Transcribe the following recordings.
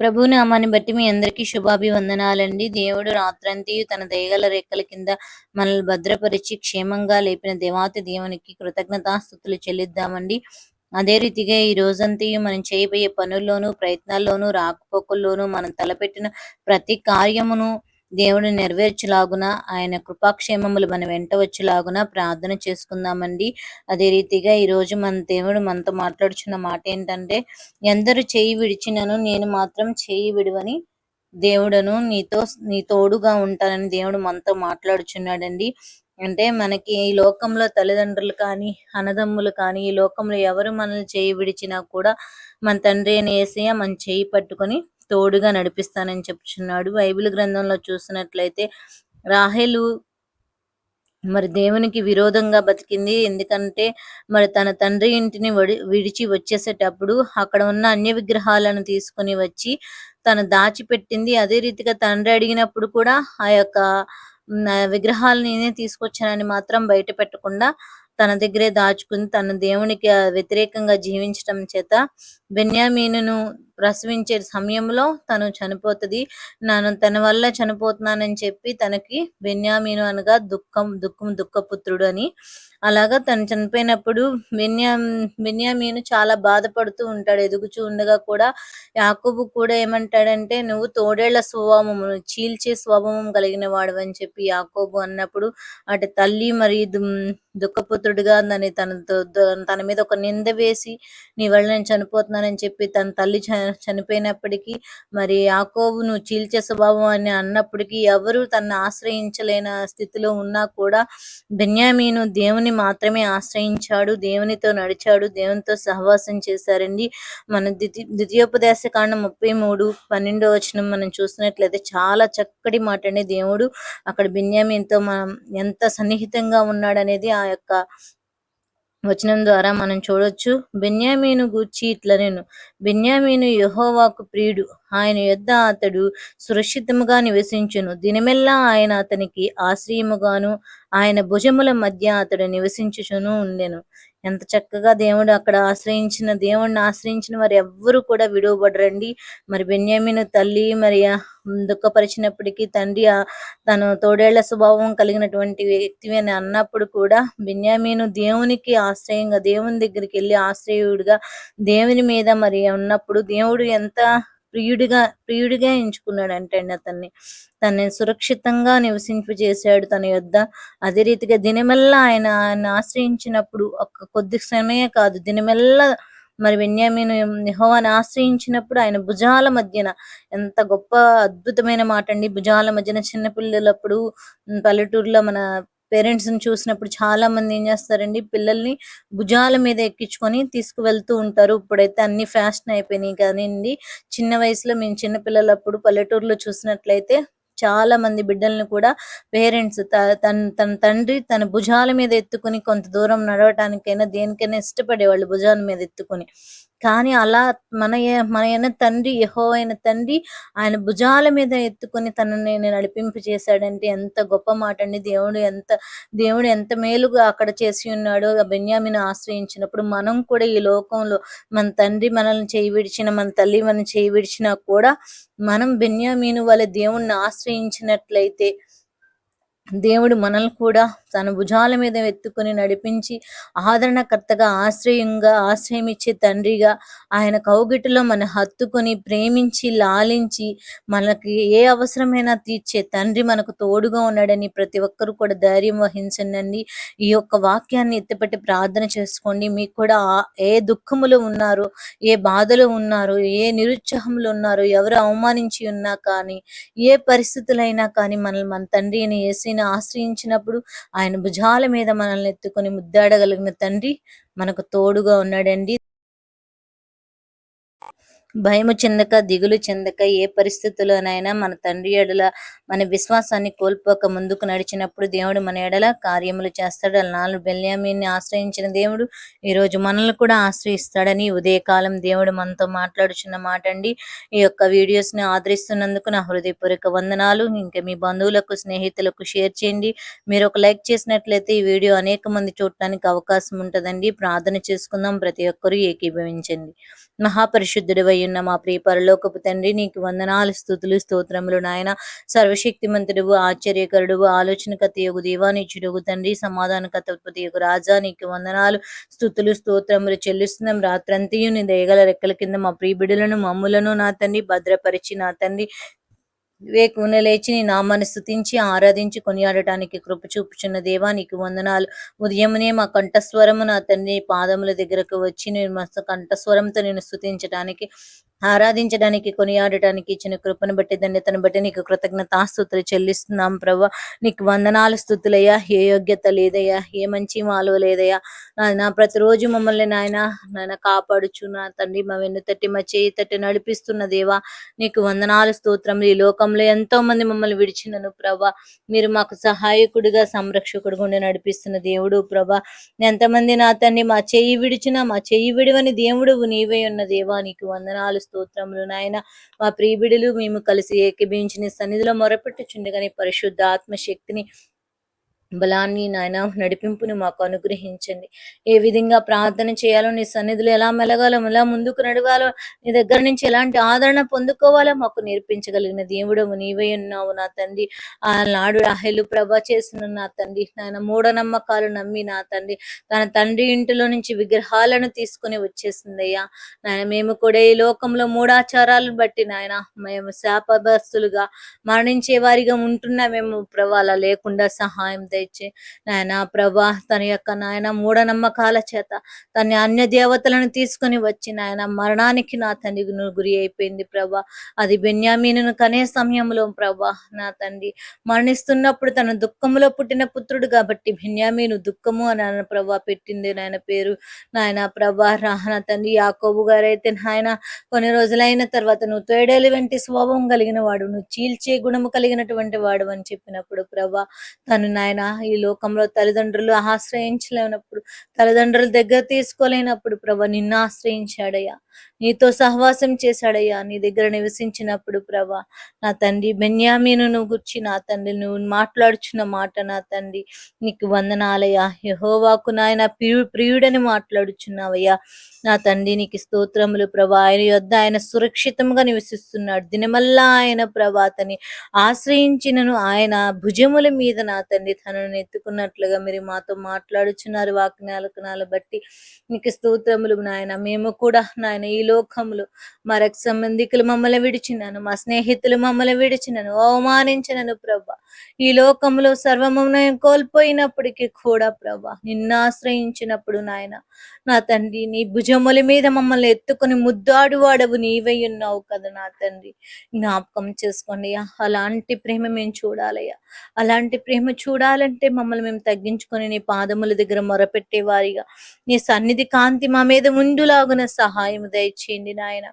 ప్రభు నామాన్ని బట్టి మీ అందరికీ శుభాభివందనాలండి. దేవుడు రాత్రంతి తన దయగల రెక్కల కింద మనల్ని భద్రపరిచి క్షేమంగా లేపిన దేవాతి దేవునికి కృతజ్ఞతాస్థుతులు చెల్లిద్దామండి. అదే రీతిగా ఈ రోజంతయు మనం చేయబోయే పనుల్లోనూ ప్రయత్నాల్లోనూ రాకపోకల్లోనూ మనం తలపెట్టిన ప్రతి కార్యమును దేవుడు నెరవేర్చులాగున ఆయన కృపాక్షేమములు మన వెంట వచ్చేలాగున ప్రార్థన చేసుకుందామండి. అదే రీతిగా ఈ రోజు మన దేవుడు మనతో మాట్లాడుచున్న మాట ఏంటంటే ఎందరు చేయి విడిచినను నేను మాత్రం చేయి విడువని దేవుడను నీతో నీ తోడుగా ఉంటానని దేవుడు మనతో మాట్లాడుచున్నాడండి. అంటే మనకి ఈ లోకంలో తల్లిదండ్రులు కానీ అన్నదమ్ములు కానీ ఈ లోకంలో ఎవరు మనల్ని చేయి విడిచినా కూడా మన తండ్రి అని ఏసయ్య మన చేయి పట్టుకొని తోడుగా నడిపిస్తానని చెప్తున్నాడు. బైబిల్ గ్రంథంలో చూసినట్లయితే రాహేలు మరి దేవునికి విరోధంగా బతికింది. ఎందుకంటే మరి తన తండ్రి ఇంటిని విడిచి వచ్చేసేటప్పుడు అక్కడ ఉన్న అన్య విగ్రహాలను తీసుకొని వచ్చి తను దాచిపెట్టింది. అదే రీతిగా తండ్రి అడిగినప్పుడు కూడా ఆ యొక్క విగ్రహాలని నేనే తీసుకొచ్చానని మాత్రం బయట పెట్టకుండా తన దగ్గరే దాచుకుని తన దేవునికి వ్యతిరేకంగా జీవించడం చేత బెన్యామీనును ప్రసవించే సమయంలో తను చనిపోతుంది. నన్ను తన వల్ల చనిపోతున్నానని చెప్పి తనకి బెన్యామీను అనగా దుఃఖం దుఃఖం దుఃఖపుత్రుడు అని. అలాగా తను చనిపోయినప్పుడు బెన్యా బెన్యామీను చాలా బాధపడుతూ ఉంటాడు. ఎదుగుచూ ఉండగా కూడా యాకోబు కూడా ఏమంటాడంటే నువ్వు తోడేళ్ళ స్వభావము చీల్చే స్వభావం కలిగిన వాడు అని చెప్పి యాకోబు అన్నప్పుడు అటు తల్లి మరి దుఃఖపుత్రుడిగా దాన్ని తనతో తన మీద ఒక నింద వేసి నీ వల్ల నేను చనిపోతున్నానని చెప్పి తన తల్లి చనిపోయినప్పటికీ మరి యాకోబును చీల్చే స్వభావం అని అన్నప్పటికీ ఎవరు తనను ఆశ్రయించలేని స్థితిలో ఉన్నా కూడా బెన్యామీను దేవుని మాత్రమే ఆశ్రయించాడు. దేవునితో నడిచాడు. దేవునితో సహవాసం చేశారండి. మన ద్వితీ ద్వితీయోపదేశ కాండం ముప్పై మూడు పన్నెండో వచనం మనం చూసినట్లయితే చాలా చక్కటి మాట అండి దేవుడు. అక్కడ బెన్యామీన్తో మనం ఎంత సన్నిహితంగా ఉన్నాడనేది ఆ యొక్క వచనం ద్వారా మనం చూడొచ్చు బెన్యామీను గూర్చి ఇట్లా నేను బెన్యామీను యహోవాకు ప్రియుడు ఆయన యొద్ద అతడు సురక్షితముగా నివసించును. దినమెల్లా ఆయన అతనికి ఆశ్రయముగాను ఆయన భుజముల మధ్య అతడు నివసించుచును ఉండెను. ఎంత చక్కగా దేవుడు అక్కడ ఆశ్రయించిన దేవుడిని ఆశ్రయించిన వారు ఎవ్వరు కూడా విడువబడరండి. మరి బెన్యామిను తల్లి మరి దుఃఖపరిచినప్పటికీ తండ్రి తను తోడేళ్ళ స్వభావం కలిగినటువంటి వ్యక్తి అని అన్నప్పుడు కూడా బెన్యామీను దేవునికి ఆశ్రయంగా దేవుని దగ్గరికి వెళ్ళి ఆశ్రయుడిగా దేవుని మీద మరి ఉన్నప్పుడు దేవుడు ఎంత ప్రియుడిగా ప్రియుడిగా ఎంచుకున్నాడు అంటే అండి అతన్ని. తనని సురక్షితంగా నివసింపజేశాడు తన యొద్ద. అదే రీతిగా దినమెల్లా ఆయన ఆయన ఆశ్రయించినప్పుడు ఒక కొద్ది సమయమే కాదు దినమెల్లా మరి వెన్యామీను యహోవాని ఆశ్రయించినప్పుడు ఆయన భుజాల మధ్యన ఎంత గొప్ప అద్భుతమైన మాట అండి భుజాల మధ్యన చిన్నపిల్లలప్పుడు పల్లెటూరులో మన పేరెంట్స్ని చూసినప్పుడు చాలా మంది ఏం చేస్తారండి పిల్లల్ని భుజాల మీద ఎక్కించుకొని తీసుకువెళ్తూ ఉంటారు. ఇప్పుడైతే అన్ని ఫ్యాషన్ అయిపోయినాయి కానీ చిన్న వయసులో మేము చిన్న పిల్లలప్పుడు పల్లెటూరులో చూసినట్లయితే చాలా మంది బిడ్డలను కూడా పేరెంట్స్ తన తన తండ్రి తన భుజాల మీద ఎత్తుకుని కొంత దూరం నడవటానికైనా దేనికైనా ఇష్టపడేవాళ్ళు భుజాల మీద ఎత్తుకుని. కానీ అలా మన మన తండ్రి యహో అయిన తండ్రి ఆయన భుజాల మీద ఎత్తుకొని తనని నడిపింపు చేశాడంటే ఎంత గొప్ప మాట అండి. దేవుడు ఎంత దేవుడు ఎంత మేలుగా అక్కడ చేసి ఉన్నాడో బెన్యామిని ఆశ్రయించినప్పుడు మనం కూడా ఈ లోకంలో మన తండ్రి మనల్ని చేయి విడిచిన మన తల్లి మనం చేయి విడిచినా కూడా మనం బెన్యామీను వాళ్ళ దేవుణ్ణి ఆశ్రయించినట్లయితే దేవుడు మనల్ని కూడా తన భుజాల మీద ఎత్తుకుని నడిపించి ఆదరణకర్తగా ఆశ్రయంగా ఆశ్రయం ఇచ్చే తండ్రిగా ఆయన కౌగిటిలో మన హత్తుకొని ప్రేమించి లాలించి మనకి ఏ అవసరమైనా తీర్చే తండ్రి మనకు తోడుగా ఉన్నాడని ప్రతి ఒక్కరు కూడా ధైర్యం వహించండి ఈ యొక్క వాక్యాన్ని ఎత్తిపెట్టి ప్రార్థన చేసుకోండి. మీకు కూడా ఏ దుఃఖములు ఉన్నారు ఏ బాధలు ఉన్నారు ఏ నిరుత్సాహములు ఉన్నారు ఎవరు అవమానించి ఉన్నా కానీ ఏ పరిస్థితులైనా కానీ మనల్ని మన తండ్రిని వేసి తండ్రిని ఆశ్రయించినప్పుడు ఆయన భుజాల మీద మనల్ని ఎత్తుకొని ముద్దాడగలిగిన తండ్రి మనకు తోడుగా ఉన్నాడండి. భయము చెందక దిగులు చెందక ఏ పరిస్థితుల్లోనైనా మన తండ్రి ఎడల మన విశ్వాసాన్ని కోల్పోక ముందుకు నడిచినప్పుడు దేవుడు మన ఎడల కార్యములు చేస్తాడు. నాలుగు బెల్యామీని ఆశ్రయించిన దేవుడు ఈరోజు మనల్ని కూడా ఆశ్రయిస్తాడని ఉదయకాలం దేవుడు మనతో మాట్లాడుచున్న మాట అండి ఈ యొక్క వీడియోస్ని ఆదరిస్తున్నందుకు నా హృదయపూర్వక వందనాలు. ఇంకా మీ బంధువులకు స్నేహితులకు షేర్ చేయండి. మీరు ఒక లైక్ చేసినట్లయితే ఈ వీడియో అనేక మంది చూడటానికి అవకాశం ఉంటుందండి. ప్రార్థన చేసుకుందాం. ప్రతి ఒక్కరూ ఏకీభవించండి. మహాపరిశుద్ధుడు ఉన్న మా ప్రియ పరలోకపు తండ్రి నీకు వందనాలు స్థుతులు స్తోత్రములు నాయన. సర్వశక్తిమంతుడు ఆశ్చర్యకరుడు ఆలోచనకత యొక్క దేవానిచ్చుడుగు తండ్రి సమాధానకత యొక్క రాజా నీకు వందనాలు స్థుతులు స్తోత్రములు చెల్లిస్తున్నాం. రాత్రంతయు నీ దయగల రెక్కల కింద మా ప్రియ బిడులను మమ్ములను నా తండ్రి భద్రపరిచి నా తండ్రి. వేకున లేచి నీ నామాన్ని స్థుతించి ఆరాధించి కొనియాడటానికి కృప చూపుచున్న దేవా నీకు వందనాలు. ఉదయమునే మా కంఠస్వరము నా తండ్రి పాదముల దగ్గరకు వచ్చి నేను మస్తు కంఠస్వరంతో నేను స్థుతించడానికి ఆరాధించడానికి కొనియాడటానికి ఇచ్చిన కృపను బట్టి ధన్యతను బట్టి నీకు కృతజ్ఞతాస్తుతులు చెల్లిస్తున్నాం ప్రభా. నీకు వందనాలు స్థుతులయ్యా. ఏ యోగ్యత లేదయ్యా. ఏ మంచి మాలో లేదయ్యా. నాయన ప్రతిరోజు మమ్మల్ని నాయన నాయన కాపాడుచు నా తండ్రి మా వెన్ను తట్టి మా చేయి తట్టి నడిపిస్తున్న దేవా. నీకు వందనాలు స్తోత్రం ఈ లోకంలో ఎంతో మంది మమ్మల్ని విడిచినను ప్రభా. మీరు మాకు సహాయకుడిగా సంరక్షకుడిగా ఉండి నడిపిస్తున్న దేవుడు ప్రభా. ఎంతమంది నా తండ్రి మా చెయ్యి విడిచినా మా చెయ్యి విడివని దేవుడు నీవే ఉన్న దేవా. నీకు వందనాలు స్తోత్రములు నాయన. మా ప్రియబిడులు మేము కలిసి ఏకీభించిన సన్నిధిలో మొరపెట్టుచుండగానే పరిశుద్ధ ఆత్మశక్తిని బలాన్ని నాయన నడిపింపుని మాకు అనుగ్రహించండి. ఏ విధంగా ప్రార్థన చేయాలో నీ సన్నిధిలో ఎలా మెలగాలో ఎలా ముందుకు నడవాలో నీ దగ్గర నుంచి ఎలాంటి ఆదరణ పొందుకోవాలో మాకు నేర్పించగలిగిన దేవుడు నీవే ఉన్నావు నా తండ్రి. ఆ నాడు రాహెలు ప్రభ చేసిన నా తండ్రి నాయన మూఢనమ్మకాలు నమ్మి నా తండ్రి. తన తండ్రి ఇంటిలో నుంచి విగ్రహాలను తీసుకుని వచ్చేసిందయ్యా. నాయన మేము కూడా ఈ లోకంలో మూఢాచారాలను బట్టి నాయన మేము శాపభస్తులుగా మరణించే వారిగా ఉంటున్నా మేము ప్రభా లేకుండా సహాయం దయచే నాయన ప్రభా తన యొక్క నాయన మూఢనమ్మకాల చేత తన అన్య దేవతలను తీసుకొని వచ్చి నాయన మరణానికి నా తండ్రి గురి అయిపోయింది ప్రభా. అది బెన్యామీను కనే సమయంలో ప్రభా నా తండ్రి మరణిస్తున్నప్పుడు తన దుఃఖములో పుట్టిన పుత్రుడు కాబట్టి బెన్యామీను దుఃఖము అని ఆయన ప్రభా పెట్టింది నాయన పేరు. నాయన ప్రభా రాహన తండ్రి యాకోబు గారైతే నాయన కొన్ని రోజులైన తర్వాత నువ్వు తోడేలు వంటి స్వభావం కలిగిన వాడు నువ్వు చీల్చే గుణము కలిగినటువంటి వాడు అని చెప్పినప్పుడు ప్రభా తను నాయన ఈ లోకంలో తల్లిదండ్రులు ఆశ్రయించలేనప్పుడు తల్లిదండ్రుల దగ్గర తీసుకోలేనప్పుడు ప్రభా నిన్ను ఆశ్రయించాడయ్యా. నీతో సహవాసం చేశాడయ్యా నీ దగ్గర నివసించినప్పుడు ప్రభా. నా తండ్రి బెన్యామీను గుర్చి నా తండ్రి నువ్వు మాట్లాడుచున్న మాట నా తండ్రి. నీకు వందనాలయ్యా. యహోవాకు నాయన ప్రియు ప్రియుడని మాట్లాడుచున్నావయ్యా. నా తండ్రి నీకు స్తోత్రములు ప్రభా. ఆయన యొద్ద ఆయన సురక్షితంగా నివసిస్తున్నాడు. దినమల్లా ఆయన ప్రభాతని ఆశ్రయించినను ఆయన భుజముల మీద నా తండ్రి తనను ఎత్తుకున్నట్లుగా మీరు మాతో మాట్లాడుచున్నారు వాక్యాలకనాలు బట్టి. నీకు స్తోత్రములు నాయన. మేము కూడా నాయన ఈ లోకములు మా రక్త సంబంధికులు మమ్మల్ని విడిచినను మా స్నేహితులు మమ్మల్ని విడిచినను అవమానించినను ప్రభా. ఈ లోకంలో సర్వమును కోల్పోయినప్పటికీ కూడా ప్రభా నిన్ను ఆశ్రయించినప్పుడు నాయన నా తండ్రి నీ భుజముల మీద మమ్మల్ని ఎత్తుకొని ముద్దాడు వాడవు నీవై ఉన్నావు కదా నా తండ్రి. జ్ఞాపకం చేసుకోండి అలాంటి ప్రేమ మేము చూడాలయ్యా. అలాంటి ప్రేమ చూడాలంటే మమ్మల్ని మేము తగ్గించుకొని నీ పాదముల దగ్గర మొరపెట్టే వారిగా నీ సన్నిధి కాంతి మా మీద ముందులాగున సహాయం దయచేయండి నాయన.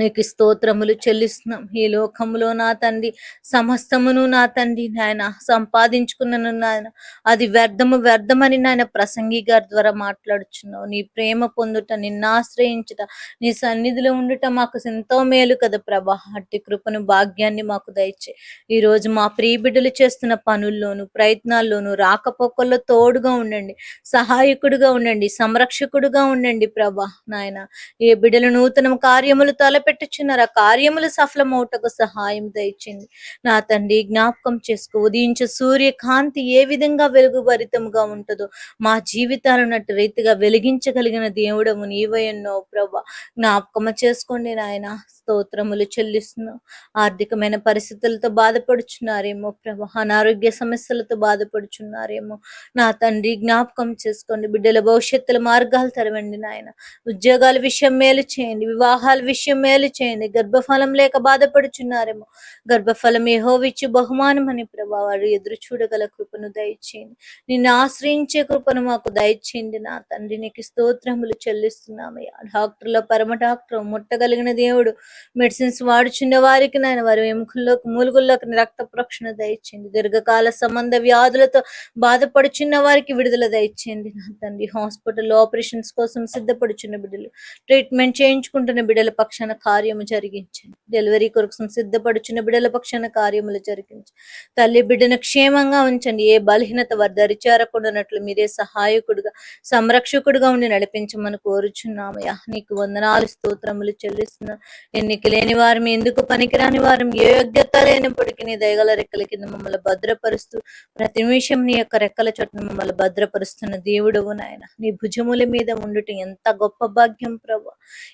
నీకు స్తోత్రములు చెల్లిస్తున్నాం. ఈ లోకంలో నా తండ్రి సమస్తమును నా తండ్రి నాయన సంపాదించుకున్నాను నాయన. అది వ్యర్థము వ్యర్థమని నాయన ప్రసంగి గారి ద్వారా మాట్లాడుచున్నావు. నీ ప్రేమ పొందుట నిన్ను ఆశ్రయించుట నీ సన్నిధిలో ఉండుట మాకు ఎంతో మేలు కదా ప్రభా. అట్టి కృపను భాగ్యాన్ని మాకు దయచే. ఈ రోజు మా ప్రియ బిడ్డలు చేస్తున్న పనుల్లోను ప్రయత్నాల్లోను రాకపోకల్లో తోడుగా ఉండండి. సహాయకుడుగా ఉండండి. సంరక్షకుడుగా ఉండండి ప్రభా నాయన. ఏ బిడ్డలు నూతన కార్యములు తలపెట్టుచున్నారు ఆ కార్యములు సఫలమవుటకు సహాయం దయచింది నా తండ్రి జ్ఞాపకం చేసుకో. ఉదయించే సూర్యకాంతి ఏ విధంగా వెలుగుభరితముగా ఉంటుందో మా జీవితాలను అటు రీతిగా వెలిగించగలిగిన దేవుడము నీవై ఉన్నావు ప్రభా. జ్ఞాపకం చేసుకోండి నాయన. స్తోత్రములు చెల్లిస్తున్నాం. ఆర్థికమైన పరిస్థితులతో బాధపడుచున్నారేమో ప్రభా. అనారోగ్య సమస్యలతో బాధపడుచున్నారేమో. నా తండ్రి జ్ఞాపకం చేసుకోండి. బిడ్డల భవిష్యత్తుల మార్గాలు తెరవండి నాయన. ఉద్యోగాల విషయం మేలు చేయండి. వివాహాల విషయం మేలు చేయండి. గర్భఫలం లేక బాధపడుచున్నారేమో. గర్భఫలం ఏహోవిచ్చు బహుమానం అని ప్రభా వారు ఎదురు చూడగల కృపను దయచేయండి. నిన్ను ఆశ్రయించే కృపను మాకు దయచేయండి నా తండ్రి. నీకు స్తోత్రములు చెల్లిస్తున్నామయ్యా. డాక్టర్ల పరమ డాక్టర్ ముట్టగలిగిన దేవుడు మెడిసిన్స్ వాడుచున్న వారికి నాయన వారి ఎముకల్లోకి మూలుగుల్లోకి రక్త ప్రక్షణ దయచేయండి. దీర్ఘకాల సంబంధ వ్యాధులతో బాధపడుచున్న వారికి విడుదల దయచేయండి నా తండ్రి. హాస్పిటల్ ఆపరేషన్స్ కోసం సిద్ధపడుచున్న బిడ్డలు ట్రీట్మెంట్ చేయించుకుంటున్న బిడ్డల పక్షాన కార్యము జరిగించండి డెలివరీ కొరకు సిద్ధపడుచున్న బిడ్డల పక్షాన కార్యములు జరిగించండి తల్లి బిడ్డను క్షేమంగా ఉంచండి. ఏ బలహీనత వారి దరిచారకుండానట్లు మీరే సహాయకుడుగా సంరక్షకుడుగా ఉండి నడిపించమని కోరుచున్నామయ్యా నీకు వందనాలు స్తోత్రములు చెల్లిస్తున్నా. ఎన్నిక లేని వారం ఎందుకు పనికిరాని వారం? ఏ యోగ్యత లేనప్పటికీ నీ దయగల రెక్కల కింద మమ్మల్ని భద్రపరుస్తూ ప్రతి నిమిషం నీ యొక్క రెక్కల చోటున మమ్మల్ని భద్రపరుస్తున్న దేవుడవు నాయన. నీ భుజముల మీద ఉండుట ఎంత గొప్ప భాగ్యం ప్రభు.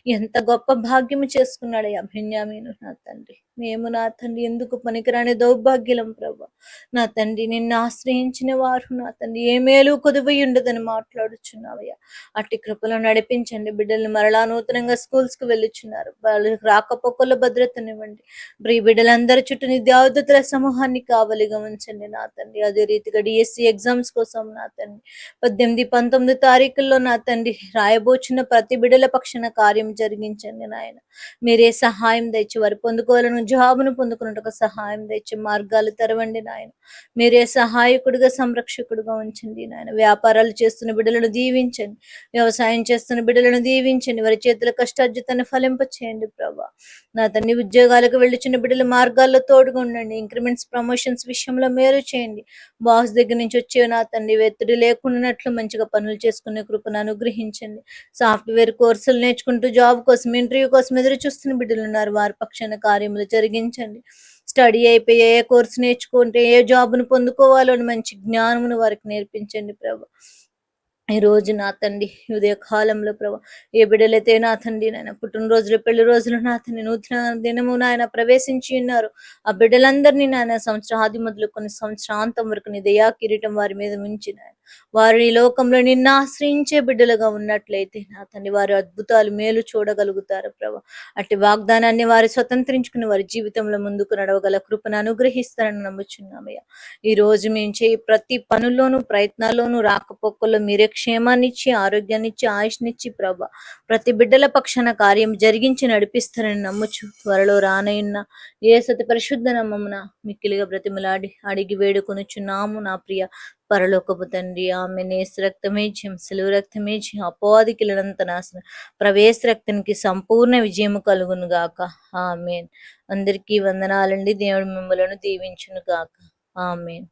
ఎంత గొప్ప భాగ్యము చేసుకున్నాడు అభిన్యామీను నా తండ్రి. మేము నా తండ్రి ఎందుకు పనికిరాని దౌర్భాగ్యం ప్రభు? నా తండ్రి నిన్ను ఆశ్రయించిన వారు నా తండ్రి ఏ మేలు కొదువై ఉండదని మాట్లాడుచున్నావయ్యా. అట్టి కృపలో నడిపించండి బిడ్డల్ని మరలా నూతనంగా స్కూల్స్కు వెళ్ళుచున్నారు. వాళ్ళకి రాకపోకల భద్రతనివ్వండి. ప్రియ బిడ్డలందరి చుట్టూ నీ దేవదతుల సమూహాన్ని కావలిగా ఉంచండి నా తండ్రి. అదే రీతిగా డిఎస్సి ఎగ్జామ్స్ కోసం నా తండ్రి. పద్దెనిమిది పంతొమ్మిది తారీఖుల్లో నా తండ్రి రాయబోచున్న ప్రతి బిడ్డల పక్షాన కార్యం జరిగించండి నాయన. మీరే సహాయం తెచ్చి వారు పొందుకోవాలను జాబును పొందుకున్నట్టు సహాయం తెచ్చి మార్గాలు తెరవండి నాయన. మీరే సహాయకుడిగా సంరక్షకుడిగా ఉంచండి నాయన. వ్యాపారాలు చేస్తున్న బిడ్డలను దీవించండి. వ్యవసాయం చేస్తున్న బిడ్డలను దీవించండి. వారి చేతుల కష్టార్జితాన్ని ఫలింప చేయండి ప్రభా. నా తన్ని ఉద్యోగాలకు వెళ్ళుచున్న బిడ్డల మార్గాల్లో తోడుగా ఉండండి. ఇంక్రిమెంట్స్ ప్రమోషన్స్ విషయంలో మేలు చేయండి. బాస్ దగ్గర నుంచి వచ్చే నా తండ్రి వెత్తిడి లేకుండానట్లు మంచిగా పనులు చేసుకునే కృపను అనుగ్రహించండి. సాఫ్ట్వేర్ కోర్సులు నేర్చుకుంటూ జాబ్ కోసం ఇంటర్వ్యూ కోసం ఎదురు చూస్తున్న బిడ్డలు ఉన్నారు. వారి పక్షాన కార్యములు జరిగించండి. స్టడీ అయిపోయి ఏ కోర్సు నేర్చుకుంటే ఏ జాబ్ను పొందుకోవాలో అని మంచి జ్ఞానమును వారికి నేర్పించండి ప్రభు. ఈ రోజు నా తండ్రి ఉదయ కాలంలో ప్రభా ఏ బిడ్డలైతే నా తండ్రి నాయన పుట్టినరోజులు పెళ్ళి రోజులు నా తండ్రి నూతన దినము నాయన ప్రవేశించి ఉన్నారు. ఆ బిడ్డలందరినీ నాయన సంవత్సరం ఆది మొదలుకొని సంవత్సరాంతం వరకు నీ దయా కిరీటం వారి మీద ఉంచి నాయన వారు ఈ లోకంలో నిన్ను ఆశ్రయించే బిడ్డలుగా ఉన్నట్లయితే నా తండ్రి వారి అద్భుతాలు మేలు చూడగలుగుతారు ప్రభా. అట్టి వాగ్దానాన్ని వారు స్వతంత్రించుకుని వారి జీవితంలో ముందుకు నడవగల కృపను అనుగ్రహిస్తారని నమ్ముచున్నామయ్యా ఈ రోజు మేము చేయి ప్రతి పనుల్లోనూ ప్రయత్నాల్లోనూ రాకపోకల్లో మీరే క్షేమాన్ని ఇచ్చి ఆరోగ్యాన్ని ఇచ్చి ఆయుష్నిచ్చి ప్రభ. ప్రతి బిడ్డల పక్షాన కార్యం జరిగించి నడిపిస్తారని నమ్ముచు త్వరలో రానయున్న ఏ సతి పరిశుద్ధ నమ్మమున మిక్కిలిగా బ్రతిమలాడి అడిగి వేడుకొనుచున్నాము నా ప్రియ పరలోకపు తండ్రి ఆమె నేస్ రక్తమే సెలవు రక్తమే అపోవాదికిలంత నాశనం ప్రవేశ రక్తానికి సంపూర్ణ విజయము కలుగును గాక. ఆమెన్. అందరికీ వందనాలండి. దేవుడు మిమ్మలను దీవించును గాక. ఆమెన్.